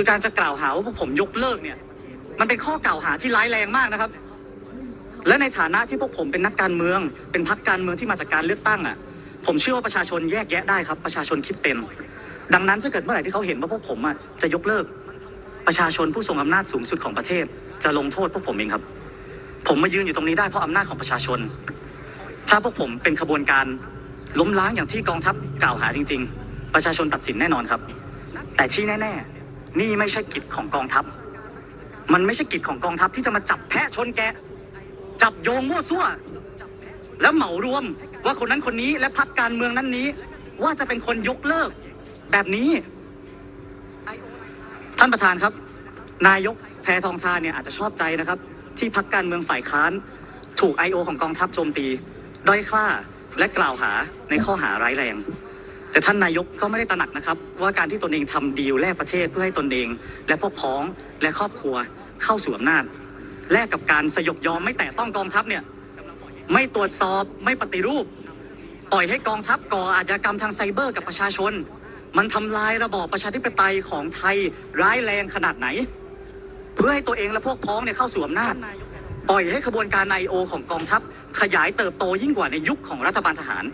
คือการจะกล่าวหาว่าพวกผมยกเลิกเนี่ย มันเป็นข้อกล่าวหาที่ร้ายแรงมากนะครับ และในฐานะที่พวกผมเป็นนักการเมือง เป็นพรรคการเมืองที่มาจากการเลือกตั้งอะ ผมเชื่อว่าประชาชนแยกแยะได้ครับ ประชาชนคิดเป็น ดังนั้นถ้าเกิดเมื่อไหร่ที่เขาเห็นว่าพวกผมอะจะยกเลิก ประชาชนผู้ทรงอำนาจสูงสุดของประเทศ จะลงโทษพวกผมเองครับ ผมมายืนอยู่ตรงนี้ได้เพราะอำนาจของประชาชน ถ้าพวกผมเป็นขบวนการล้มล้างอย่างที่กองทัพกล่าวหาจริง ๆ ประชาชนตัดสินแน่นอนครับ แต่ที่แน่ ๆ นี่ไม่ใช่กิจของกองทัพ มันไม่ใช่กิจของกองทัพที่จะมาจับแพะชนแกะ จับโยงมั่วซั่ว แล้วเหมารวมว่าคนนั้นคนนี้และพรรคการเมืองนั้นนี้ ว่าจะเป็นคนยกเลิก แบบนี้ ท่านประธานครับ นายกแพทองทานเนี่ยอาจจะชอบใจนะครับ ที่พรรคการเมืองฝ่ายค้าน ถูก I.O. ของกองทัพโจมตี ด้อยค่าและกล่าวหาในข้อหาร้ายแรง แต่ท่านนายกก็ไม่ได้ตระหนักนะครับ ว่าการที่ตนเองทำดีลแลกประเทศเพื่อให้ตนเอง และพวกพ้องและครอบครัวเข้าสู่อำนาจแลกกับการสยบยอมไม่แตะต้องกองทัพเนี่ยไม่ตรวจสอบไม่ปฏิรูป ปล่อยให้กองทัพก่ออาชญากรรมทางไซเบอร์กับประชาชน มันทำลายระบอบประชาธิปไตยของไทยร้ายแรงขนาดไหน เพื่อให้ตัวเองและพวกพ้องเนี่ยเข้าสู่อำนาจปล่อยให้ขบวนการไอโอของกองทัพขยายเติบโตยิ่งกว่าในยุคของรัฐบาลทหาร